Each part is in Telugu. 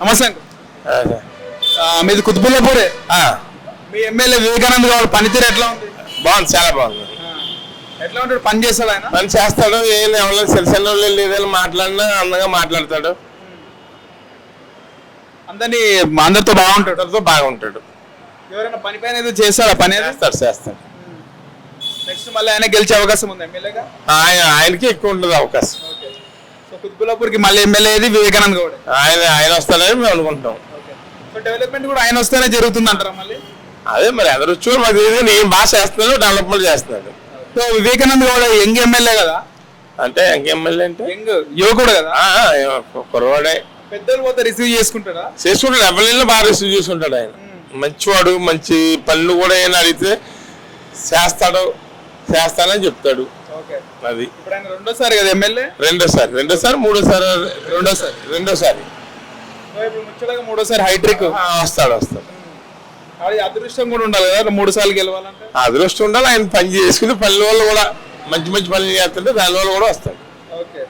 నమస్తే. అంకుల్. ఆ, మీది కుతుబుల్లాపూరే? మీ ఎమ్మెల్యే వివేకానంద్ గౌడ్ పనితీరు ఎట్లా ఉంది? బాగుంది చాలా బాగుంది. ఎట్లా ఉంటాడు? పని చేస్తాడు ఆయన? పని చేస్తాడు ఏం ఎవరైనా తెలిసిన వాళ్ళు ఏదైనా మాట్లాడినా అందంగా మాట్లాడతాడు. అందరినీ అందరితో బాగుంటాడు? అందరితో బాగుంటాడు. ఎవరైనా పని పైన ఏదో చేస్తాడా? పని చేస్తాడు చేస్తాడు. నెక్స్ట్ మళ్ళీ ఆయన గెలిచే అవకాశం ఉంది ఎమ్మెల్యేగా? ఆయన ఆయనకి ఎక్కువ ఉంటుంది అవకాశం. సో కుతుబుల్లాపూర్కి మళ్ళీ ఎమ్మెల్యే ఏది వివేకానంద్ గౌడ్. ఆయన ఆయన వస్తాడని మేము అనుకుంటాం సో డెవలప్మెంట్ కూడా ఆయన వస్తేనే జరుగుతుంది అంటారా మళ్ళీ? అదే మరి ఎవరు వచ్చి మాకు తెలియదు నేను బాగా చేస్తున్నాడు డెవలప్మెంట్ చేస్తున్నాడు. So Vivekanand Goud young MLA కదా? అంటే ఇంకెమ్మెల్యే అంటే? యంగ్ యువకుడు కదా? ఆ, ఆ, కుర్రవాడే. పెద్దలు పోతే రిసీవ్ చేసుకుంటాడా? చేసుకుంటాడు ఎమ్మెల్యేలో బాగా రిసీవ్ చేసుకుంటాడు ఆయన. మంచివాడు మంచి పనులు కూడా ఏమైనా అడిగితే చేస్తాడు చేస్తానని చెప్తాడు. అది. ఇప్పుడు ఆయన రెండోసారి కదా ఎమ్మెల్యే? రెండోసారి. రెండోసారి మూడోసారి రెండోసారి రెండోసారి. సో ఇప్పుడు ముచ్చటగా మూడోసారి హైట్రిక్ వస్తాడు వస్తాడు. అది అదృష్టం కూడా ఉండాలి కదా మూడు సార్లు గెలవాలంటే? అదృష్టం ఉండాలి ఆయన పని చేసుకుని పనుల వల్ల కూడా మంచి మంచి పనులు చేస్తుంటే దాని వల్ల కూడా వస్తాడు. ఓకే.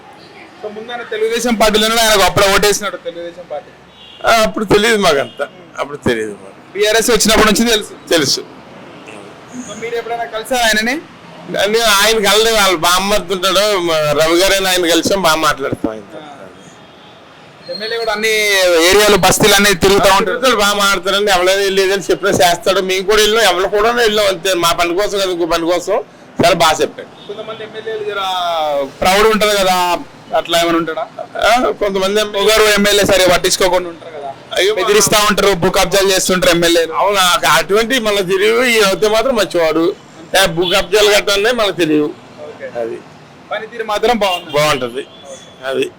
సో ముందు తెలుగుదేశం పార్టీలో ఆయన అప్పుడే ఓటేసినాడు తెలుగుదేశం పార్టీ. అప్పుడు తెలియదు మాకంతా. అప్పుడు తెలియదు మాకు. బీఆర్ఎస్ వచ్చినప్పటి నుంచి తెలుసు. తెలుసు. మీరు ఎప్పుడైనా కలిసారా ఆయనని? నేను ఆయన కలదు వాళ్ళు బాగా మాట్లాడుతుంటాడు రవి గారు ఆయన కలిసాం బాగా మాట్లాడతాం. ఆయన ఎమ్మెల్యే కూడా అన్ని ఏరియాలు బస్తీలు అన్ని తిరుగుతూ తిరుగుతాడు బాగా మాట్లాడతారండి ఎవరైనా వెళ్ళేదని చెప్పినా చేస్తాడు. మేము కూడా వెళ్ళాం ఎవరు కూడా వెళ్ళాం అంతే. మా పని కోసం కదా ఇంకో పని కోసం. చాలా బాగా చెప్పాడు. కొంతమంది ఎమ్మెల్యేలు ప్రౌడ్ ఉంటది కదా? అట్లా ఏమైనా ఉంటాడా? కొంతమంది ఒకరు ఎమ్మెల్యే సరే పట్టించుకోకుండా ఉంటారు కదా? బెదిరిస్తా ఉంటారు భూ కబ్జాలు చేస్తుంటారు ఎమ్మెల్యేలు. అవును? అటువంటి తెలియదు ఈ అయితే మాత్రం మంచివాడు. భూ కబ్జాలు కట్టాలనే మనకు తెలియదు ఓకే. అది. పనితీరు మాత్రం బాగుంది. బాగుంటది. అది.